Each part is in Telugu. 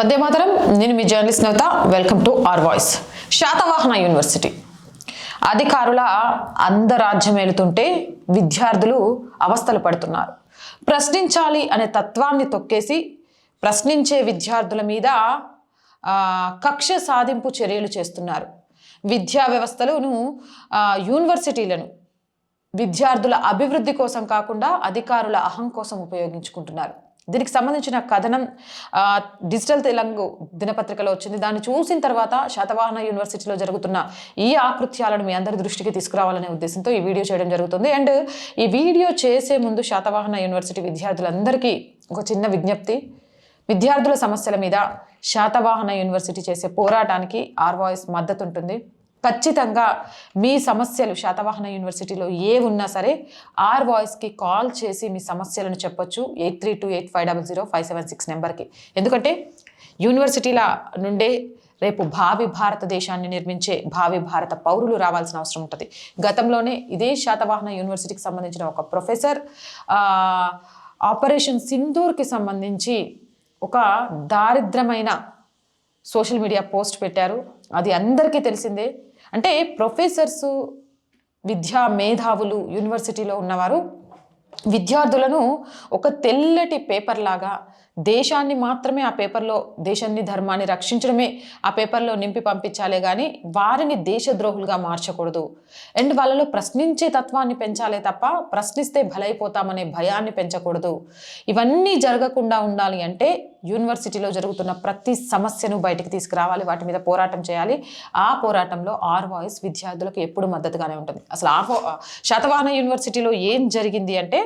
వందే మాతరం. నేను మీ journalist Navata welcome to R voice. Satavahana university. అధికారుల అందరాజ్యం ఏలుతుంటే విద్యార్థులు అవస్థలు పడుతున్నారు. ప్రశ్నించాలి అనే తత్వాన్ని తొక్కేసి ప్రశ్నించే విద్యార్థుల మీద కక్ష సాధింపు చర్యలు చేస్తున్నారు. విద్యా వ్యవస్థలను యూనివర్సిటీలను విద్యార్థుల అభివృద్ధి కోసం కాకుండా అధికారుల అహం కోసం ఉపయోగించుకుంటున్నారు. దీనికి సంబంధించిన కథనం డిజిటల్ తెలంగు దినపత్రికలో వచ్చింది. దాన్ని చూసిన తర్వాత శాతవాహన యూనివర్సిటీలో జరుగుతున్న ఈ ఆకృత్యాలను మీ అందరి దృష్టికి తీసుకురావాలనే ఉద్దేశంతో ఈ వీడియో చేయడం జరుగుతుంది. అండ్ ఈ వీడియో చేసే ముందు శాతవాహన యూనివర్సిటీ విద్యార్థులందరికీ ఒక చిన్న విజ్ఞప్తి. విద్యార్థుల సమస్యల మీద శాతవాహన యూనివర్సిటీ చేసే పోరాటానికి ఆర్వాయిస్ మద్దతు ఉంటుంది ఖచ్చితంగా మీ సమస్యలు శాతవాహన యూనివర్సిటీలో ఏ ఉన్నా సరే ఆర్ వాయిస్కి కాల్ చేసి మీ సమస్యలను చెప్పొచ్చు. Eight three two eight five double zero five seven six నెంబర్కి. ఎందుకంటే యూనివర్సిటీల నుండే రేపు భావి భారతదేశాన్ని నిర్మించే భావి భారత పౌరులు రావాల్సిన అవసరం ఉంటుంది. గతంలోనే ఇదే శాతవాహన యూనివర్సిటీకి సంబంధించిన ఒక ప్రొఫెసర్ ఆపరేషన్ సింధూర్కి సంబంధించి ఒక దారిద్రమైన సోషల్ మీడియా పోస్ట్ పెట్టారు. అది అందరికీ తెలిసిందే. అంటే ప్రొఫెసర్స్ విద్యా మేధావులు యూనివర్సిటీలో ఉన్నవారు విద్యార్థులను ఒక తెల్లటి పేపర్ లాగా దేశాన్ని మాత్రమే ఆ పేపర్లో దేశాన్ని ధర్మాన్ని రక్షించడమే ఆ పేపర్లో నింపి పంపించాలే కానీ వారిని దేశద్రోహులుగా మార్చకూడదు. అండ్ వాళ్ళలో ప్రశ్నించే తత్వాన్ని పెంచాలే తప్ప ప్రశ్నిస్తే బలైపోతామనే భయాన్ని పెంచకూడదు. ఇవన్నీ జరగకుండా ఉండాలి అంటే యూనివర్సిటీలో జరుగుతున్న ప్రతి సమస్యను బయటికి తీసుకురావాలి వాటి మీద పోరాటం చేయాలి. ఆ పోరాటంలో ఆర్ వాయిస్ విద్యార్థులకు ఎప్పుడు మద్దతుగానే ఉంటుంది. అసలు ఆర్ శాతవాహన యూనివర్సిటీలో ఏం జరిగింది అంటే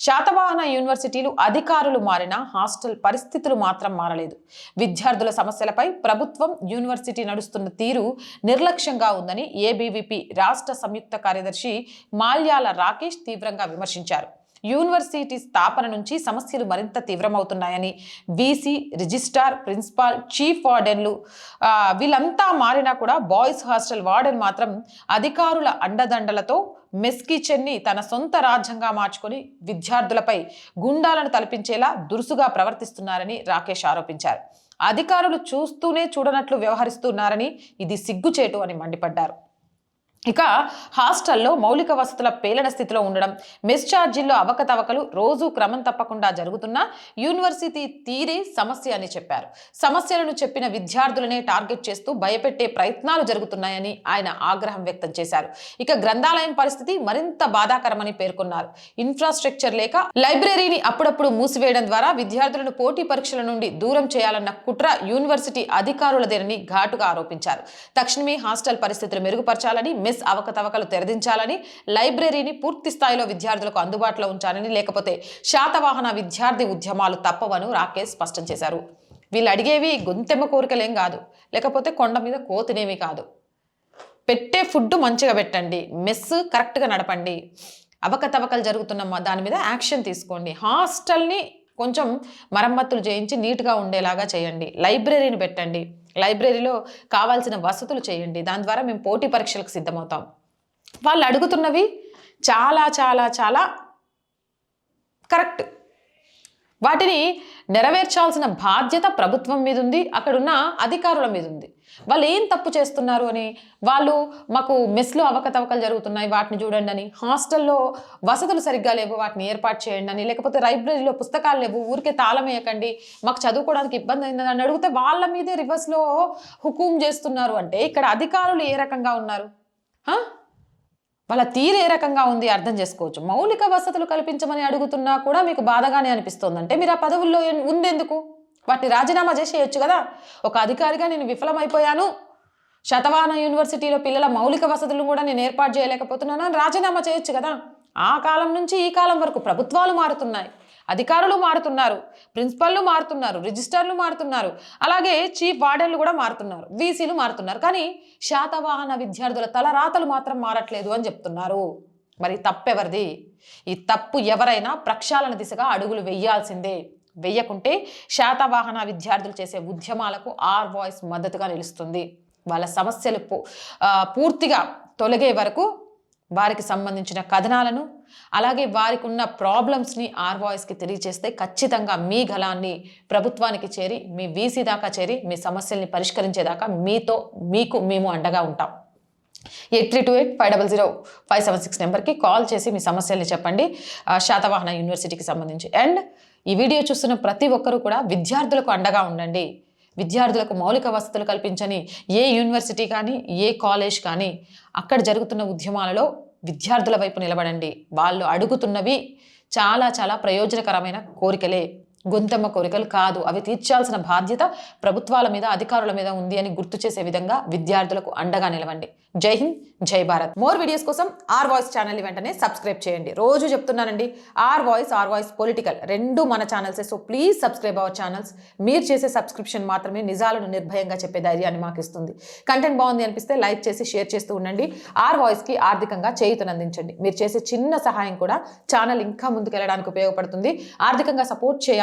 శాతవాహన యూనివర్సిటీలు అధికారులు మారిన హాస్టల్ పరిస్థితులు మాత్రం మారలేదు. విద్యార్థుల సమస్యలపై ప్రభుత్వం యూనివర్సిటీ నడుస్తున్న తీరు నిర్లక్ష్యంగా ఉందని ఏబీవీపీ రాష్ట్ర సంయుక్త కార్యదర్శి మాల్యాల రాకేష్ తీవ్రంగా విమర్శించారు. యూనివర్సిటీ స్థాపన నుంచి సమస్యలు మరింత తీవ్రమవుతున్నాయని వీసీ రిజిస్ట్రార్ ప్రిన్సిపాల్ చీఫ్ వార్డెన్లు వీళ్ళంతా మారినా కూడా బాయ్స్ హాస్టల్ వార్డెన్ మాత్రం అధికారుల అండదండలతో మెస్ కిచెన్ని తన సొంత రాజ్యంగా మార్చుకొని విద్యార్థులపై గుండాలను తలపించేలా దురుసుగా ప్రవర్తిస్తున్నారని రాకేష్ ఆరోపించారు. అధికారులు చూస్తూనే చూడనట్లు వ్యవహరిస్తున్నారని ఇది సిగ్గుచేటు అని మండిపడ్డారు. ఇక హాస్టల్లో మౌలిక వసతుల పేలన స్థితిలో ఉండడం మెస్ ఛార్జీల్లో అవకతవకలు రోజు క్రమం తప్పకుండా జరుగుతున్న యూనివర్సిటీ తీరే సమస్య అని చెప్పారు. సమస్యలను చెప్పిన విద్యార్థులనే టార్గెట్ చేస్తూ భయపెట్టే ప్రయత్నాలు జరుగుతున్నాయని ఆయన ఆగ్రహం వ్యక్తం చేశారు. ఇక గ్రంథాలయం పరిస్థితి మరింత బాధాకరమని పేర్కొన్నారు. ఇన్ఫ్రాస్ట్రక్చర్ లేక లైబ్రరీని అప్పుడప్పుడు మూసివేయడం ద్వారా విద్యార్థులను పోటీ పరీక్షల నుండి దూరం చేయాలన్న కుట్ర యూనివర్సిటీ అధికారులదేనని ఘాటుగా ఆరోపించారు. తక్షణమే హాస్టల్ పరిస్థితులు మెరుగుపరచాలని మెస్ అవకతవకలు తెరదించాలని లైబ్రరీని పూర్తి స్థాయిలో విద్యార్థులకు అందుబాటులో ఉంచాలని లేకపోతే శాతవాహన విద్యార్థి ఉద్యమాలు తప్పవను రాకేష్ స్పష్టం చేశారు. వీళ్ళు అడిగేవి గొంతెమ్మ కోరికలేం కాదు లేకపోతే కొండ మీద కోతినేవి కాదు. పెట్టే ఫుడ్ మంచిగా పెట్టండి మెస్ కరెక్ట్గా నడపండి అవకతవకలు జరుగుతున్న మా- దాని మీద యాక్షన్ తీసుకోండి హాస్టల్ని కొంచెం మరమ్మతులు చేయించి నీట్గా ఉండేలాగా చేయండి లైబ్రరీని పెట్టండి లైబ్రరీలో కావాల్సిన వసతులు చేయండి. దాని ద్వారా మేము పోటీ పరీక్షలకు సిద్ధమవుతాం. వాళ్ళు అడుగుతున్నవి చాలా చాలా చాలా కరెక్ట్. వాటిని నెరవేర్చాల్సిన బాధ్యత ప్రభుత్వం మీద ఉంది అక్కడున్న అధికారుల మీద ఉంది వాళ్ళు ఏం తప్పు చేస్తున్నారు అని వాళ్ళు మాకు మెస్లో అవకతవకలు జరుగుతున్నాయి వాటిని చూడండి అని. హాస్టల్లో వసతులు సరిగ్గా లేవు వాటిని ఏర్పాటు చేయండి అని. లేకపోతే లైబ్రరీలో పుస్తకాలు లేవు ఊరికే తాళం వేయకండి మాకు చదువుకోవడానికి ఇబ్బంది అయిందని అని అడిగితే వాళ్ళ మీదే రివర్స్లో హుకుం చేస్తున్నారు అంటే ఇక్కడ అధికారులు ఏ రకంగా ఉన్నారు? వాళ్ళ తీరు ఏ రకంగా ఉంది అర్థం చేసుకోవచ్చు. మౌలిక వసతులు కల్పించమని అడుగుతున్నా కూడా మీకు బాధగానే అనిపిస్తుంది. అంటే మీరు ఆ పదవుల్లో ఏం- వాటిని రాజీనామా చేసేయచ్చు కదా. ఒక అధికారిగా నేను విఫలమైపోయాను. శతవాహన యూనివర్సిటీలో పిల్లల మౌలిక వసతులు కూడా నేను ఏర్పాటు చేయలేకపోతున్నాను అని రాజీనామా చేయొచ్చు కదా. ఆ కాలం నుంచి ఈ కాలం వరకు ప్రభుత్వాలు మారుతున్నాయి. అధికారులు మారుతున్నారు. ప్రిన్సిపల్లు మారుతున్నారు. రిజిస్టర్లు మారుతున్నారు. అలాగే చీఫ్ వార్డర్లు కూడా మారుతున్నారు. వీసీలు మారుతున్నారు. కానీ శాతవాహన విద్యార్థుల తలరాతలు మాత్రం మారట్లేదు అని చెప్తున్నారు. మరి తప్పెవరిది? ఈ తప్పు ఎవరైనా ప్రక్షాళన దిశగా అడుగులు వెయ్యాల్సిందే వెయ్యకుంటే శాతవాహన విద్యార్థులు చేసే ఉద్యమాలకు ఆర్ వాయిస్ మద్దతుగా నిలుస్తుంది. వాళ్ళ సమస్యలు పూ- పూర్తిగా తొలగే వరకు వారికి సంబంధించిన కథనాలను అలాగే వారికి ఉన్న ప్రాబ్లమ్స్ని ఆర్ వాయిస్కి తెలియజేస్తే ఖచ్చితంగా మీ గలాన్ని ప్రభుత్వానికి చేరి మీ వీసీ దాకా చేరి మీ సమస్యల్ని పరిష్కరించేదాకా మీతో మీకు మేము అండగా ఉంటాం. Eight three two eight five double zero five seven six నెంబర్కి కాల్ చేసి మీ సమస్యల్ని చెప్పండి. శాతవాహన యూనివర్సిటీకి సంబంధించి. అండ్ ఈ వీడియో చూస్తున్న ప్రతి ఒక్కరూ కూడా విద్యార్థులకు అండగా ఉండండి. విద్యార్థులకు మౌలిక వసతులు కల్పించని ఏ యూనివర్సిటీ కానీ ఏ కాలేజ్ కానీ అక్కడ జరుగుతున్న ఉద్యమాలలో విద్యార్థుల వైపు నిలబడండి. వాళ్ళు అడుగుతున్నవి చాలా చాలా ప్రయోజనకరమైన కోరికలే. గొంతమ్మ కోరికలు కాదు. అవి తీర్చాల్సిన బాధ్యత ప్రభుత్వాల మీద అధికారుల మీద ఉంది అని గుర్తు చేసే విధంగా విద్యార్థులకు అండగా నిలవండి. జై హింద్ జై భారత్. మోర్ వీడియోస్ కోసం ఆర్ వాయిస్ ఛానల్ వెంటనే సబ్స్క్రైబ్ చేయండి. రోజు చెప్తున్నానండి R voice R voice political రెండు మన ఛానల్సే. So please subscribe our channels. మీరు చేసే సబ్స్క్రిప్షన్ మాత్రమే నిజాలను నిర్భయంగా చెప్పే ధైర్యాన్ని మాకు ఇస్తుంది కంటెంట్ బాగుంది అనిపిస్తే లైక్ చేసి షేర్ చేస్తూ ఉండండి. ఆర్ వాయిస్కి ఆర్థికంగా చేయుతనందించండి మీరు చేసే చిన్న సహాయం కూడా ఛానల్ ఇంకా ముందుకెళ్ళడానికి ఉపయోగపడుతుంది. ఆర్థికంగా సపోర్ట్